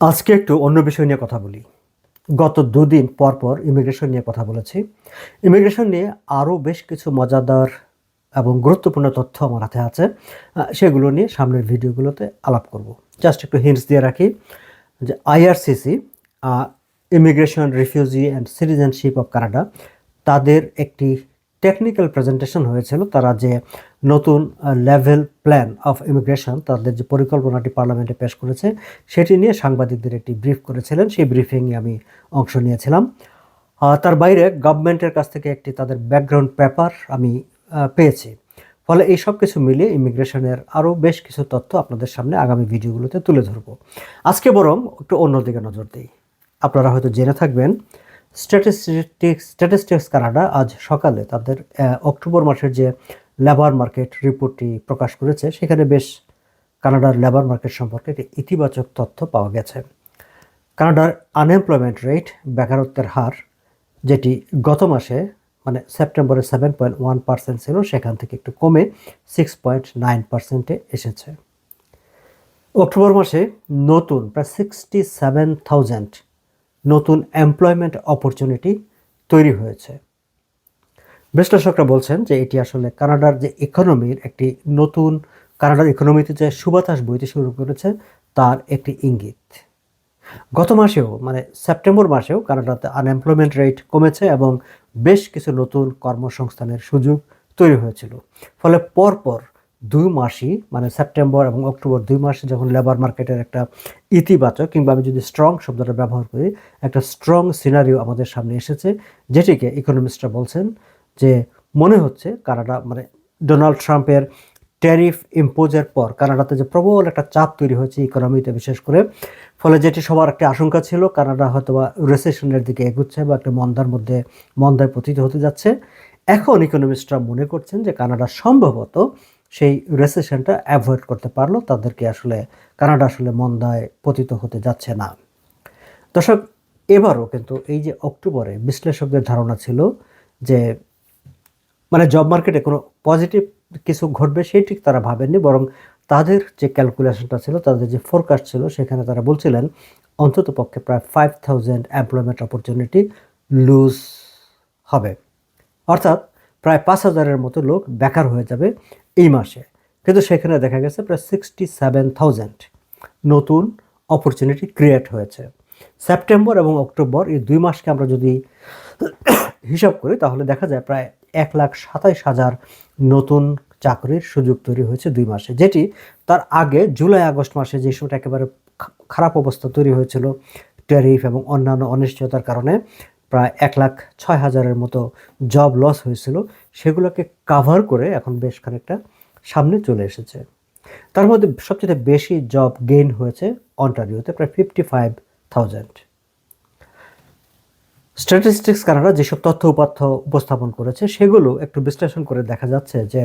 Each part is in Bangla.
আজকে একটু অন্য বিষয় নিয়ে কথা বলি। গত দুদিন পর পর ইমিগ্রেশন নিয়ে কথা বলেছি। ইমিগ্রেশন নিয়ে আরও বেশ কিছু মজাদার এবং গুরুত্বপূর্ণ তথ্য আমার হাতে আছে। সেগুলো নিয়ে সামনের ভিডিওগুলোতে আলাপ করব। জাস্ট একটু হিন্টস দিয়ে রাখি যে IRCC immigration refugee and citizenship of Canada তাদের একটি টেকনিক্যাল প্রেজেন্টেশন হয়েছিল, তারা যে নতুন লেভেল প্ল্যান অফ ইমিগ্রেশন তাদের যে পরিকল্পনাটি পার্লামেন্টে পেশ করেছে, সেটি নিয়ে সাংবাদিকদের একটি ব্রিফ করেছিলেন। সেই ব্রিফিংয়ে আমি অংশ নিয়েছিলাম। তার বাইরে গভর্নমেন্টের কাছ থেকে একটি তাদের ব্যাকগ্রাউন্ড পেপার আমি পেয়েছি। ফলে এই সব কিছু মিলিয়ে ইমিগ্রেশনের আরও বেশ কিছু তথ্য আপনাদের সামনে আগামী ভিডিওগুলোতে তুলে ধরবো। আজকে বরং একটু অন্যদিকে নজর দিই। আপনারা হয়তো জেনে থাকবেন স্ট্যাটিস্টিক্স স্ট্যাটিস্টিক্স কানাডা আজ সকালে তাদের অক্টোবর মাসের যে লেবার মার্কেট রিপোর্টটি প্রকাশ করেছে, সেখানে বেশ কানাডার লেবার মার্কেট সম্পর্কে একটি ইতিবাচক তথ্য পাওয়া গেছে। কানাডার আনএমপ্লয়মেন্ট রেট বেকারত্বের হার, যেটি গত মাসে মানে সেপ্টেম্বরে সেভেন পয়েন্ট ওয়ান পার্সেন্ট ছিল, সেখান থেকে একটু কমে সিক্স পয়েন্ট নাইন পার্সেন্টে এসেছে। অক্টোবর মাসে নতুন প্রায় সিক্সটি সেভেন থাউজেন্ড নতুন এমপ্লয়মেন্ট অপরচুনিটি তৈরি হয়েছে। বিশ্লেষকরা বলছেন যে এটি আসলে কানাডার যে ইকোনমির একটি নতুন, কানাডার ইকোনমিতে যে সুবাতাস বইতে শুরু করেছে, তার একটি ইঙ্গিত। গত মাসেও মানে সেপ্টেম্বর মাসেও কানাডাতে আনএমপ্লয়মেন্ট রেট কমেছে এবং বেশ কিছু নতুন কর্মসংস্থানের সুযোগ তৈরি হয়েছিল। ফলে পরপর দুই মাসই মানে সেপ্টেম্বর এবং অক্টোবর দুই মাসে যখন লেবার মার্কেটের একটা ইতিবাচক কিংবা আমি যদি স্ট্রং শব্দটা ব্যবহার করি, একটা স্ট্রং সিনারিও আমাদের সামনে এসেছে, যেটিকে ইকোনমিস্টরা বলছেন যে মনে হচ্ছে কানাডা মানে ডোনাল্ড ট্রাম্পের ট্যারিফ ইম্পোজের পর কানাডাতে যে প্রবল একটা চাপ তৈরি হয়েছে ইকোনমিতে বিশেষ করে, ফলে যেটি সবার একটা আশঙ্কা ছিল, কানাডা হয়তো বা রেসেশনের দিকে এগুচ্ছে বা একটা মন্দার মধ্যে, মন্দায় পতিত হতে যাচ্ছে। এখন ইকোনমিস্টরা মনে করছেন যে কানাডা সম্ভবত সেই রেসেশনটা অ্যাভয়েড করতে পারল। তাদেরকে আসলে, কানাডা আসলে মন্দায় পতিত হতে যাচ্ছে না। দর্শক, এবারও কিন্তু এই যে অক্টোবরে বিশ্লেষকদের ধারণা ছিল যে মানে জব মার্কেটে কোনো পজিটিভ কিছু ঘটবে সেই ঠিক তারা ভাবেননি, বরং তাদের যে ক্যালকুলেশনটা ছিল, তাদের যে ফোরকাস্ট ছিল, সেখানে তারা বলছিলেন, অন্তত পক্ষে প্রায় five thousand employment opportunity lose হবে। অর্থাৎ, প্রায় পাঁচ হাজারের মতো লোক বেকার হয়ে যাবে। এই মাসে। কিন্তু সেখানে দেখা গেছে প্রায় সিক্সটি সেভেন থাউজেন্ড নতুন অপরচুনিটি ক্রিয়েট হয়েছে। সেপ্টেম্বর এবং অক্টোবর এই দুই মাসকে আমরা যদি হিসাব করি, তাহলে দেখা যায় প্রায় এক লাখ সাতাইশ হাজার নতুন চাকরির সুযোগ তৈরি হয়েছে দুই মাসে। যেটি তার আগে জুলাই, আগস্ট মাসে যে সময়টা একেবারে খারাপ অবস্থা তৈরি হয়েছিল ট্যারিফ এবং অন্যান্য অনিশ্চয়তার কারণে প্রায় এক লাখ ছয় হাজারের মতো জব লস হয়েছিল। সেগুলোকে কাভার করে এখন বেশ খানিকটা সামনে চলে এসেছে। তার মধ্যে সবচেয়ে বেশি জব গেইন হয়েছে অন্টারিওতে প্রায় fifty five thousand statistics Canada যেসব তথ্য উপাত্য উপস্থাপন করেছে, সেগুলো একটু বিশ্লেষণ করে দেখা যাচ্ছে যে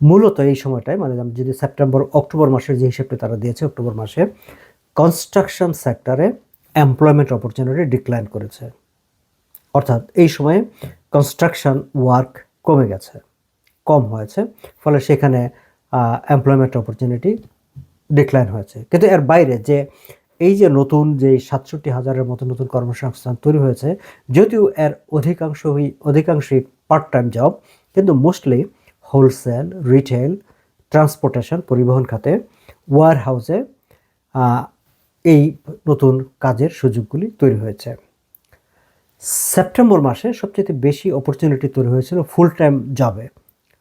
মূলত এই সময়টায় মানে যদি সেপ্টেম্বর অক্টোবর মাসের যে হিসেবটি তারা দিয়েছে অক্টোবর মাসে কনস্ট্রাকশন সেক্টরে এমপ্লয়মেন্ট অপরচুনিটি ডিক্লাইন করেছে। অর্থাৎ এই সময়ে কনস্ট্রাকশন ওয়ার্ক কমে গেছে, কম হয়েছে, ফলে সেখানে এমপ্লয়মেন্ট অপরচুনিটি ডিক্লাইন হয়েছে। কিন্তু এর বাইরে যে এই যে নতুন যে সাতষট্টি হাজারের মতো নতুন কর্মসংস্থান তৈরি হয়েছে, যদিও এর অধিকাংশই অধিকাংশই পার্ট টাইম জব কিন্তু মোস্টলি হোলসেল রিটেল ট্রান্সপোর্টেশন পরিবহন খাতে ওয়ার হাউসে এই নতুন কাজের সুযোগগুলি তৈরি হয়েছে। সেপ্টেম্বর মাসে সবচেয়ে বেশি অপরচুনিটি তৈরি হয়েছিল ফুল টাইম জবে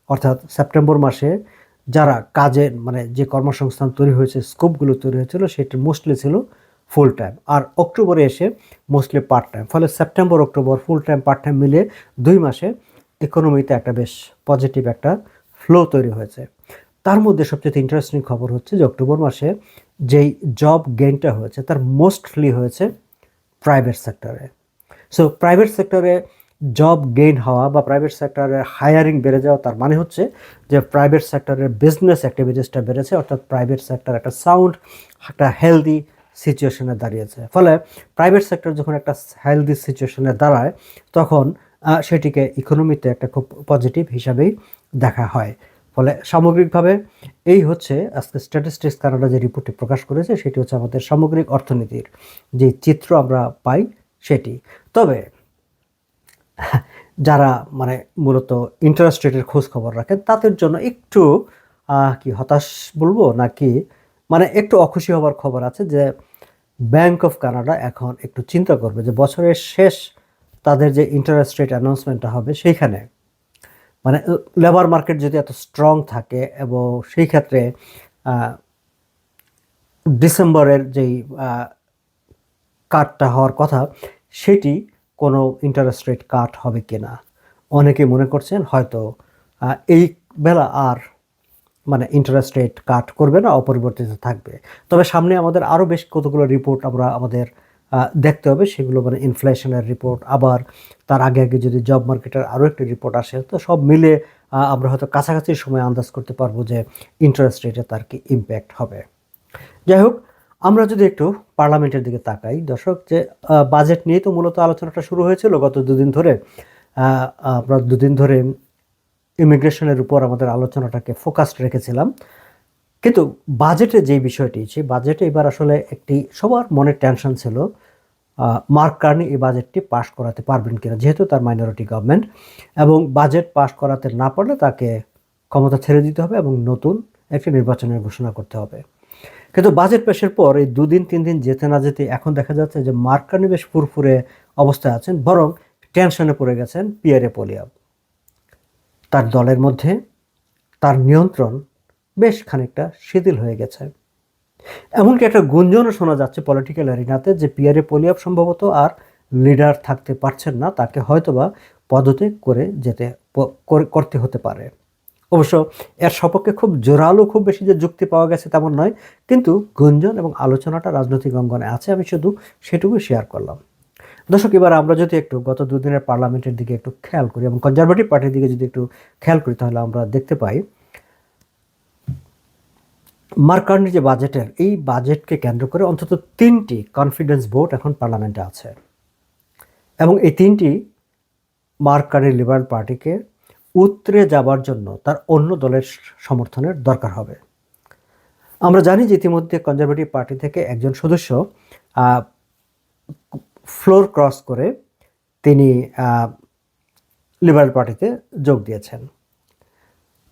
অর্থাৎ সেপ্টেম্বর মাসে যারা কাজে মানে যে কর্মসংস্থান তৈরি হয়েছে স্কোপগুলো তৈরি হয়েছিল, সেটা মোস্টলি ছিল ফুল টাইম আর অক্টোবরে এসে মোস্টলি পার্ট টাইম ফলে September, October full time part time মিলে দুই মাসে ইকোনমিতে একটা বেশ পজিটিভ একটা ফ্লো তৈরি হয়েছে। তার মধ্যে সবচেয়ে ইন্টারেস্টিং খবর হচ্ছে যে অক্টোবর মাসে যেই জব গেইনটা হয়েছে, তার মোস্টলি হয়েছে প্রাইভেট সেক্টরে সো প্রাইভেট সেক্টরে জব গেইন হওয়া বা প্রাইভেট সেক্টরে হায়ারিং বেড়ে যাওয়া তার মানে হচ্ছে যে প্রাইভেট সেক্টরের বিজনেস অ্যাক্টিভিটিসটা বেড়েছে, অর্থাৎ প্রাইভেট সেক্টর একটা সাউন্ড একটা হেলদি সিচুয়েশনে দাঁড়িয়েছে। ফলে প্রাইভেট সেক্টর যখন একটা হেলদি সিচুয়েশনে দাঁড়ায়, তখন সেটিকে ইকোনমিতে একটা খুব পজিটিভ হিসাবেই দেখা হয়। ফলে সামগ্রিকভাবে এই হচ্ছে আজকে স্ট্যাটিস্টিক্স কানাডা যে রিপোর্টটি প্রকাশ করেছে, সেটি হচ্ছে আমাদের সামগ্রিক অর্থনীতির যে চিত্র আমরা পাই সেটি। তবে যারা মানে মূলত ইন্টারেস্ট রেটের খোঁজ খবর রাখেন, তাদের জন্য একটু কি হতাশ বলব? নাকি মানে একটু অখুশি হবার খবর আছে যে ব্যাংক অফ কানাডা এখন একটু চিন্তা করবে যে বছরের শেষ তাদের যে ইন্টারেস্ট রেট অ্যানাউন্সমেন্টটা হবে সেইখানে। মানে লেবার মার্কেট যদি এত স্ট্রং থাকে এবং সেই ক্ষেত্রে ডিসেম্বরের যেই কাটটা হওয়ার কথা, সেটি কোনো ইন্টারেস্ট রেট কাট হবে কি না অনেকে মনে করছেন হয়তো এই বেলা আর মানে ইন্টারেস্ট রেট কাট করবে না, অপরিবর্তিত থাকবে। তবে সামনে আমাদের আরও বেশ কতগুলো রিপোর্ট আমরা আমাদের দেখতে হবে, সেগুলো মানে ইনফ্লেশনের রিপোর্ট আবার তার আগে আগে যদি জব মার্কেটের আরও একটি রিপোর্ট আসে, তো সব মিলে আমরা হয়তো কাছাকাছি সময় আন্দাজ করতে পারব যে ইন্টারেস্ট রেটে তার কি ইম্প্যাক্ট হবে। যাই হোক আমরা যদি একটু পার্লামেন্টের দিকে তাকাই, দর্শক, যে বাজেট নিয়ে তো মূলত আলোচনাটা শুরু হয়েছিল গত দুদিন ধরে আমরা দুদিন ধরে ইমিগ্রেশনের উপর আমাদের আলোচনাটাকে ফোকাসড রেখেছিলাম। কিন্তু বাজেটে যে বিষয়টি, সেই বাজেটে এবার আসলে একটি সবার মনে টেনশন ছিল মার্ক কার্নি এই বাজেটটি পাশ করাতে পারবেন কিনা, যেহেতু তার মাইনরিটি গভর্নমেন্ট, এবং বাজেট পাশ করাতে না পারলে তাকে ক্ষমতা ছেড়ে দিতে হবে এবং নতুন একটি নির্বাচনের ঘোষণা করতে হবে। কিন্তু বাজেট পেশের পর এই দুদিন তিন দিন যেতে না যেতে এখন দেখা যাচ্ছে যে মার্ক কার্নি বেশ ফুরফুরে অবস্থায় আছেন, বরং টেনশনে পড়ে গেছেন পিয়ারে পোলিয়াম তার দলের মধ্যে তার নিয়ন্ত্রণ বেশ খানিকটা শিথিল হয়ে গেছে। এমনকি একটা গুঞ্জনও শোনা যাচ্ছে পলিটিক্যাল অ্যারিনাতে যে পিয়ারে পলিয়াব সম্ভবত আর লিডার থাকতে পারছেন না, তাকে হয়তোবা পদত্যাগ করে যেতে করে- করতে হতে পারে। অবশ্য এর সপক্ষে খুব জোরালো, খুব বেশি যে যুক্তি পাওয়া গেছে তেমন নয়, কিন্তু গুঞ্জন এবং আলোচনাটা রাজনৈতিক অঙ্গনে আছে, আমি শুধু সেটুকু শেয়ার করলাম। দর্শক, এবার আমরা যদি একটু গত দুদিনের পার্লামেন্টের দিকে একটু খেয়াল করি এবং কনজারভেটিভ পার্টির দিকে যদি একটু খেয়াল করি, তাহলে আমরা দেখতে পাই মার্কার্নির যে বাজেটের, এই বাজেটকে কেন্দ্র করে অন্তত তিনটি কনফিডেন্স ভোট এখন পার্লামেন্টে আছে। এবং এই তিনটি মার্কার্নির লিবারেল পার্টিকে উতরে যাবার জন্য তার অন্য দলের সমর্থনের দরকার হবে। আমরা জানি যে ইতিমধ্যে কনজারভেটিভ পার্টি থেকে একজন সদস্য ফ্লোর ক্রস করে তিনি লিবারেল পার্টিতে যোগ দিয়েছেন।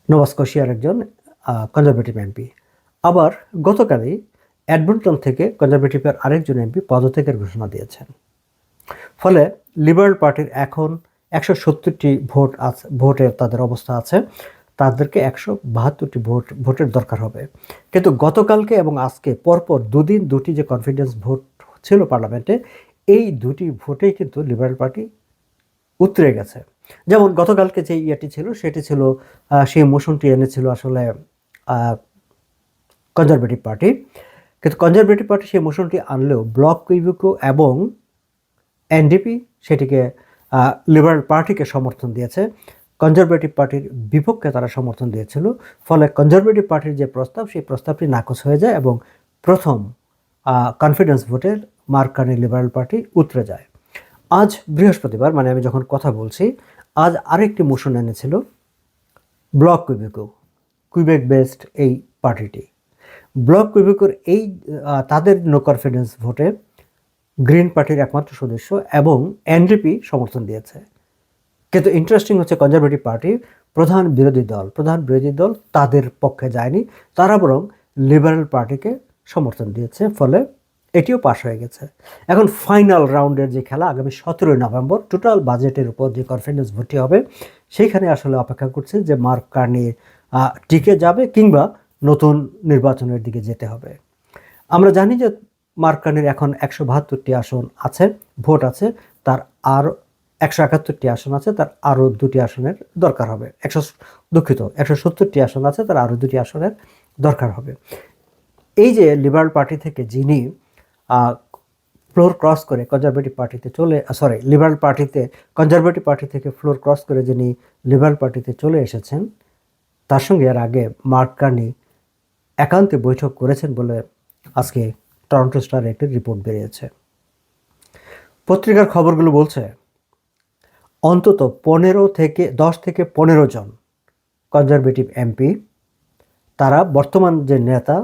নোভাস্কোশিয়ার একজন কনজারভেটিভ এমপি আবার গতকালই অ্যাডমন্টন থেকে কনজারভেটিভের আরেকজন এমপি পদত্যাগের ঘোষণা দিয়েছেন। ফলে লিবারেল পার্টির এখন একশো সত্তরটি ভোট আছে ভোটের তাদের অবস্থা আছে। তাদেরকে একশো বাহাত্তরটি ভোট, ভোটের দরকার হবে। কিন্তু গতকালকে এবং আজকে পরপর দুদিন দুটি যে কনফিডেন্স ভোট ছিল পার্লামেন্টে, এই দুটি ভোটেই কিন্তু লিবারেল পার্টি উতরে গেছে। যেমন গতকালকে যে ইয়েটি ছিল, সেটি ছিল সেই মোশনটি এনেছিল আসলে কনজারভেটিভ পার্টি। কিন্তু কনজারভেটিভ পার্টি সেই মোশনটি আনলেও ব্লক কুইবিকো এবং এনডিপি সেটিকে লিবারেল পার্টিকে সমর্থন দিয়েছে। কনজারভেটিভ পার্টির বিপক্ষে তারা সমর্থন দিয়েছিল। ফলে কনজারভেটিভ পার্টির যে প্রস্তাব, সেই প্রস্তাবটি নাকচ হয়ে যায় এবং প্রথম কনফিডেন্স ভোটের মার্কানি লিবারেল পার্টি উতরে যায়। আজ বৃহস্পতিবার মানে আমি যখন কথা বলছি, আজ আরেকটি মোশন এনেছিল ব্লক কুইবেকো কুইবেক বেসড এই পার্টিটি ব্লক কুইবেকোর এই তাদের নো কনফিডেন্স ভোটে গ্রিন পার্টির একমাত্র সদস্য এবং এনডিপি সমর্থন দিয়েছে। কিন্তু ইন্টারেস্টিং হচ্ছে কনজারভেটিভ পার্টি প্রধান বিরোধী দল। প্রধান বিরোধী দল তাদের পক্ষে যায়নি, তারা বরং লিবারেল পার্টিকে সমর্থন দিয়েছে, ফলে এটিও পাশ হয়ে গেছে। এখন ফাইনাল রাউন্ডের যে খেলা, আগামী সতেরোই নভেম্বর টোটাল বাজেটের উপর যে কনফিডেন্স ভর্তি হবে, সেইখানে আসলে অপেক্ষা করছে যে মার্ক কার্নি টিকে যাবে কিংবা নতুন নির্বাচনের দিকে যেতে হবে। আমরা জানি যে মার্কানির এখন একশো বাহাত্তরটি আসন আছে, ভোট আছে, তার আর একশো একাত্তরটি আসন আছে, তার আরও দুটি আসনের দরকার হবে। একশো দুঃখিত, একশো সত্তরটি আসন আছে, তার আরও দুটি আসনের দরকার হবে। এই যে লিবারাল পার্টি থেকে যিনি ফ্লোর ক্রস করে কনজারভেটিভ পার্টিতে চলে সরি লিবারেল পার্টিতে কনজারভেটিভ পার্টি থেকে ফ্লোর ক্রস করে যিনি লিবারেল পার্টিতে চলে এসেছেন, তার সঙ্গে এর আগে মার্ক কার্নি একান্তে বৈঠক করেছেন বলে আজকে টরন্টো স্টার একটি রিপোর্ট বেরিয়েছে। পত্রিকার খবরগুলো বলছে, অন্তত পনেরো থেকে দশ থেকে পনেরো জন কনজারভেটিভ এমপি তারা বর্তমান যে নেতা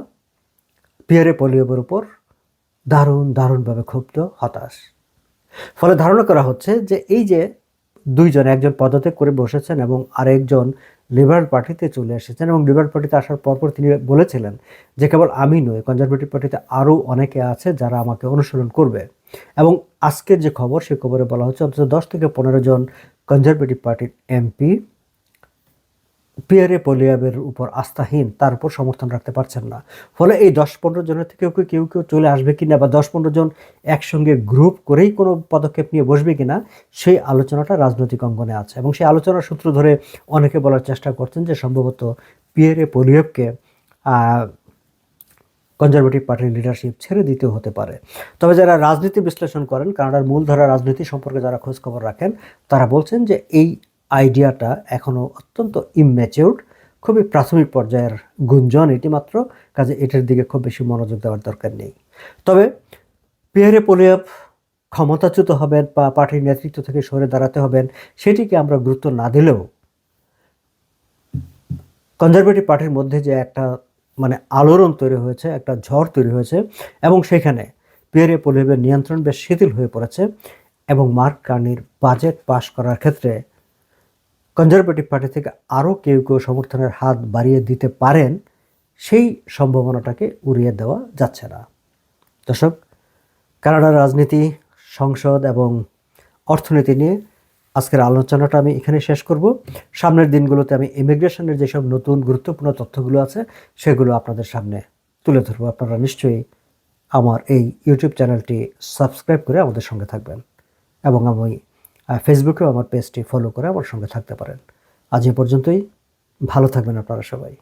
পিয়ারে পলিওভের উপর দারুণ, দারুণভাবে ক্ষুব্ধ, হতাশ। ফলে ধারণা করা হচ্ছে যে এই যে দুইজন, একজন পদত্যাগ করে বসেছেন এবং আরেকজন লিবারেল পার্টিতে চলে এসেছেন এবং লিবারেল পার্টিতে আসার পরপর তিনি বলেছিলেন যে কেবল আমি নই, কনজারভেটিভ পার্টিতে আরও অনেকে আছে যারা আমাকে অনুসরণ করবে। এবং আজকের যে খবর সে খবরে বলা হচ্ছে অন্তত দশ থেকে পনেরো জন কনজারভেটিভ পার্টির এমপি পিয়ারে পলিয়াবের উপর আস্থাহীন, তার উপর সমর্থন রাখতে পারছেন না। ফলে এই দশ পনেরো জনের থেকেও কি কেউ কেউ চলে আসবে কিনা বা দশ পনেরো জন একসঙ্গে গ্রুপ করেই কোনো পদক্ষেপ নিয়ে বসবে কিনা, সেই আলোচনাটা রাজনৈতিক অঙ্গনে আছে। এবং সেই আলোচনার সূত্র ধরে অনেকে বলার চেষ্টা করছেন যে সম্ভবত পিয়ারে পলিয়াবকে কনজারভেটিভ পার্টির লিডারশিপ ছেড়ে দিতেও হতে পারে। তবে যারা রাজনীতি বিশ্লেষণ করেন, কানাডার মূলধারা রাজনীতি সম্পর্কে যারা খোঁজখবর রাখেন, তারা বলছেন যে এই আইডিয়াটা এখনও অত্যন্ত ইম্যাচিউর্ড খুবই প্রাথমিক পর্যায়ের গুঞ্জন এটি মাত্র, কাজে এটার দিকে খুব বেশি মনোযোগ দেওয়ার দরকার নেই। তবে পিয়ারে পোলিয়াপ ক্ষমতাচ্যুত হবেন বা পার্টির নেতৃত্ব থেকে সরে দাঁড়াতে হবেন, সেটিকে আমরা গুরুত্ব না দিলেও কনজারভেটিভ পার্টির মধ্যে যে একটা মানে আলোড়ন তৈরি হয়েছে, একটা ঝড় তৈরি হয়েছে, এবং সেখানে পিয়ারে পলিভের নিয়ন্ত্রণ বেশ শিথিল হয়ে পড়েছে, এবং মার্ক কার্নির বাজেট পাশ করার ক্ষেত্রে কনজারভেটিভ পার্টি থেকে আরও কেউ কেউ সমর্থনের হাত বাড়িয়ে দিতে পারেন, সেই সম্ভাবনাটাকে উড়িয়ে দেওয়া যাচ্ছে না। দর্শক, কানাডার রাজনীতি, সংসদ এবং অর্থনীতি নিয়ে আজকের আলোচনাটা আমি এখানে শেষ করব। সামনের দিনগুলোতে আমি ইমিগ্রেশনের যেসব নতুন গুরুত্বপূর্ণ তথ্যগুলো আছে, সেগুলো আপনাদের সামনে তুলে ধরবো। আপনারা নিশ্চয়ই আমার এই ইউটিউব চ্যানেলটি সাবস্ক্রাইব করে আমাদের সঙ্গে থাকবেন। এবং আমি ফেসবুকেও আমার পেজটি ফলো করে আমার সঙ্গে থাকতে পারেন। আজ এ পর্যন্তই, ভালো থাকবেন আপনারা সবাই।